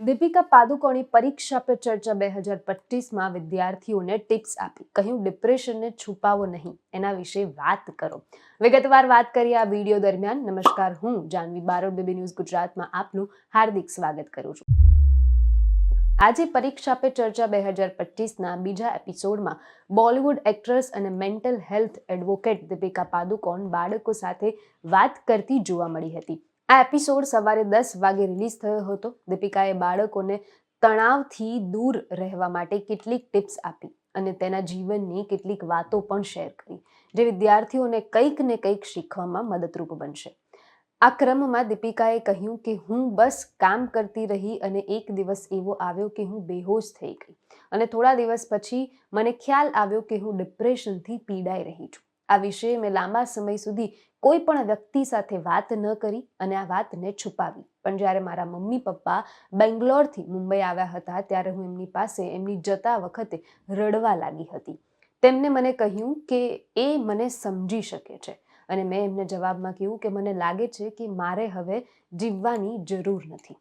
દીપિકા પાદુકોણે પરીક્ષા પે ચર્ચા બે હજાર પચીસમાં વિદ્યાર્થીઓને ટિપ્સ આપી. કહ્યું, ડિપ્રેશનને છુપાવો નહીં. એના વિશે વાત કરો. વિગતવાર વાત કરીએ આ વીડિયો દરમિયાન. નમસ્કાર, હું જાનવી બારોડ બેબી ન્યૂઝ ગુજરાતમાં આપનું હાર્દિક સ્વાગત કરું છું. આજે પરીક્ષા પે ચર્ચા બે હજાર પચીસના બીજા એપિસોડમાં બોલિવૂડ એક્ટ્રેસ અને mental health advocate Deepika Padukone બાળકો સાથે વાત કરતી જોવા મળી હતી. આ એપિસોડ સવારે દસ વાગે રિલીઝ થયો હતો. દીપિકાએ બાળકોને તણાવથી દૂર રહેવા માટે કેટલીક ટિપ્સ આપી અને તેના જીવનની કેટલીક વાતો પણ શેર કરી, જે વિદ્યાર્થીઓને કંઈક ને કંઈક શીખવામાં મદદરૂપ બનશે. આ ક્રમમાં દીપિકાએ કહ્યું કે હું બસ કામ કરતી રહી અને એક દિવસ એવો આવ્યો કે હું બેહોશ થઈ ગઈ અને થોડા દિવસ પછી મને ખ્યાલ આવ્યો કે હું ડિપ્રેશનથી પીડાઈ રહી છું. આ વિશે મેં લાંબા સમય સુધી કોઈ પણ વ્યક્તિ સાથે વાત ન કરી અને આ વાતને છુપાવી. પણ જ્યારે મારા મમ્મી પપ્પા બેંગ્લોરથી મુંબઈ આવ્યા હતા, ત્યારે હું એમની પાસે એમની જતા વખતે રડવા લાગી હતી. તેમને મને કહ્યું કે એ મને સમજી શકે છે અને મેં એમને જવાબમાં કહ્યું કે મને લાગે છે કે મારે હવે જીવવાની જરૂર નથી.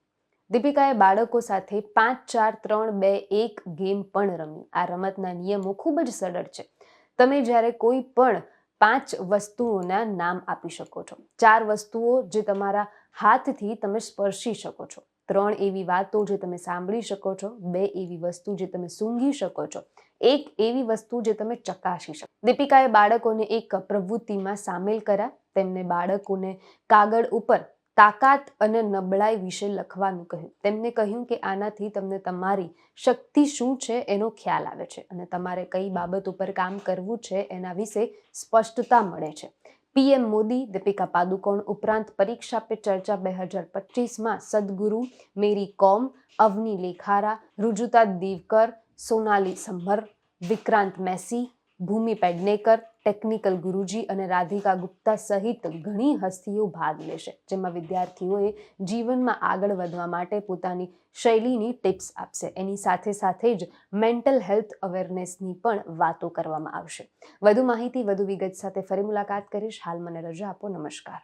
દીપિકાએ બાળકો સાથે પાંચ, ચાર, ત્રણ, બે, એક ગેમ પણ રમી. આ રમતના નિયમો ખૂબ જ સરળ છે. તમે જ્યારે કોઈ પણ પાંચ વસ્તુઓના નામ આપી શકો છો. ચાર વસ્તુઓ જે તમારા હાથથી તમે સ્પર્શી શકો છો. ત્રણ એવી વાતો જે તમે સાંભળી શકો છો. બે એવી વસ્તુ જે તમે સૂંઘી શકો છો. એક એવી વસ્તુ જે તમે ચકાસી શકો. દીપિકાએ બાળકોને એક પ્રવૃત્તિમાં સામેલ કર્યા. તેમને બાળકોને કાગળ ઉપર તાકાત અને નબળાઈ વિશે લખવાનું કહ્યું. તેમને કહ્યું કે આનાથી તમને તમારી શક્તિ શું છે એનો ખ્યાલ આવે છે અને તમારે કઈ બાબત ઉપર કામ કરવું છે એના વિશે સ્પષ્ટતા મળે છે. પીએમ મોદી, દીપિકા પાદુકોણ ઉપરાંત પરીક્ષા પે ચર્ચા બે હજાર પચીસમાં સદગુરુ, મેરી કોમ, અવની લેખારા, રુજુતા દેવકર, સોનાલી સંભર, વિક્રાંત મેસી, ભૂમિ પેડનેકર ટેકનિકલ ગુરુજી અને રાધિકા ગુપ્તા સહિત ઘણી હસ્તીઓ ભાગ લેશે, જેમાં વિદ્યાર્થીઓએ જીવનમાં આગળ વધવા માટે પોતાની શૈલીની ટિપ્સ આપશે. એની સાથે સાથે જ મેન્ટલ હેલ્થ અવેરનેસની પણ વાતો કરવામાં આવશે. વધુ માહિતી વધુ વિગત સાથે ફરી મુલાકાત કરીશ. હાલ મને રજા આપો. નમસ્કાર.